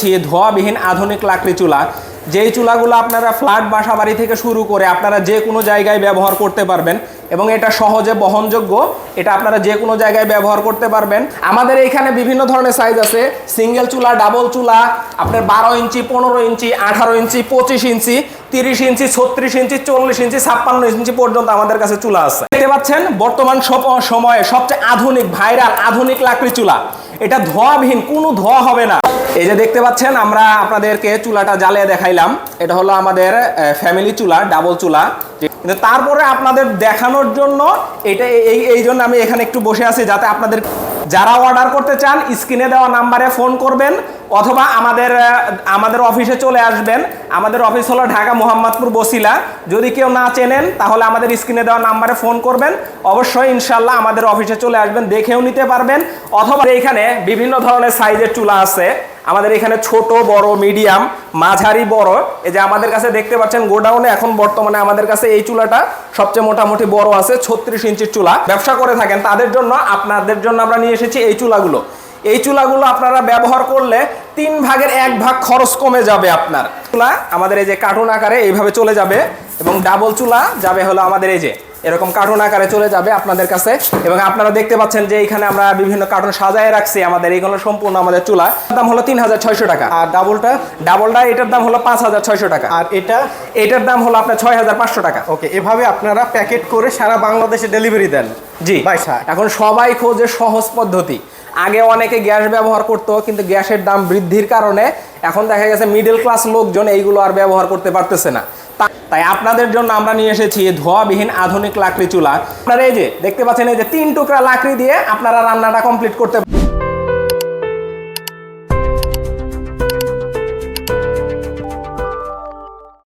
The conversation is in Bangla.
ছি ধোয়াবিহীন আধুনিক লাকড়ি চুলা। যেই চুলাগুলো আপনারা ফ্ল্যাট বাসা বাড়ি থেকে শুরু করে আপনারা যে কোনো জায়গায় ব্যবহার করতে পারবেন। এবং এটা সহজে বহনযোগ্য। এটা আপনারা যে কোনো জায়গায় ব্যবহার করতে পারবেন। আমাদের এইখানে বিভিন্ন ধরনের সাইজ আছে। সিঙ্গেল চুলা ডাবল চুলা, আপনার বারো ইঞ্চি, পনেরো ইঞ্চি, আঠারো ইঞ্চি, পঁচিশ ইঞ্চি, তিরিশ ইঞ্চি, ছত্রিশ ইঞ্চি, চল্লিশ ইঞ্চি, ছাপ্পান্ন ইঞ্চি পর্যন্ত আমাদের কাছে চুলা আছে। দেখতে পাচ্ছেন, বর্তমান সময়ে সবচেয়ে আধুনিক ভাইরাল আধুনিক লাকড়ি চুলা। এটা ধোয়াবিহীন, কোনো ধোয়া হবে না। এই যে দেখতে পাচ্ছেন, আমরা আপনাদেরকে চুলাটা জ্বালিয়ে দেখাইলাম। এটা হলো আমাদের ফ্যামিলি চুলা ডাবল চুলা। কিন্তু তারপরে আপনাদের দেখানোর জন্য এটা এই এই জন্য আমি এখানে একটু বসে আছি যাতে আপনাদের যারা অর্ডার করতে চান স্ক্রিনে দেওয়া নাম্বারে ফোন করবেন অথবা আমাদের আমাদের অফিসে চলে আসবেন। আমাদের অফিস হলো ঢাকা মোহাম্মদপুর বসিলা। যদি কেউ না চেনেন, তাহলে আমাদের স্ক্রিনে দেওয়া নাম্বারে ফোন করবেন। অবশ্যই ইনশাল্লাহ আমাদের অফিসে চলে আসবেন, দেখেও নিতে পারবেন। অথবা এখানে বিভিন্ন ধরনের সাইজের চুলা আছে। আমাদের এখানে ছোট, বড় মিডিয়াম মাঝারি, বড়। এই যে আমাদের কাছে দেখতে পাচ্ছেন গোডাউনে এখন বর্তমানে আমাদের কাছে এই চুলাটা সবচেয়ে মোটামুটি বড় আছে, ছত্রিশ ইঞ্চির চুলা। ব্যবসা করে থাকেন। তাদের জন্য, আপনাদের জন্য আমরা নিয়ে এসেছি এই চুলাগুলো। এই চুলাগুলো আপনারা ব্যবহার করলে তিন ভাগের এক ভাগ খরচ কমে যাবে আপনার। চুলা আমাদের এই যে কার্টুন আকারে এইভাবে চলে যাবে এবং ডাবল চুলা যাবে হলো আমাদের এই যে এরকম কার্টুন আকারে চলে যাবে আপনাদের কাছে। এবং আপনারা দেখতে পাচ্ছেন যে এখানে আমরা বিভিন্ন কার্টুন সাজায় রাখছি আমাদের এইগুলো সম্পূর্ণ আমাদের চুলা। দাম হলো তিন হাজার ছয়শো টাকা। আর ডাবলটা ডাবলটা এটার দাম হলো পাঁচ হাজার ছয়শো টাকা। আর এটা এটার দাম হলো আপনার ছয় হাজার পাঁচশো টাকা। ওকে এভাবে আপনারা প্যাকেট করে সারা বাংলাদেশে ডেলিভারি দেন। জি। এখন সবাই খোঁজে সহজ পদ্ধতি। আগে অনেকে গ্যাস ব্যবহার করতো কিন্তু গ্যাসের দাম বৃদ্ধির কারণে এখন দেখা গেছে মিডল ক্লাস লোকজন এইগুলো আর ব্যবহার করতে পারতেছে না। তাই আপনাদের জন্য আমরা নিয়ে এসেছি ধোয়াবিহীন আধুনিক লাকড়ি চুলা। আপনারা এই যে, দেখতে পাচ্ছেন এই যে তিন টুকরা লাকড়ি দিয়ে আপনারা রান্নাটা কমপ্লিট করতে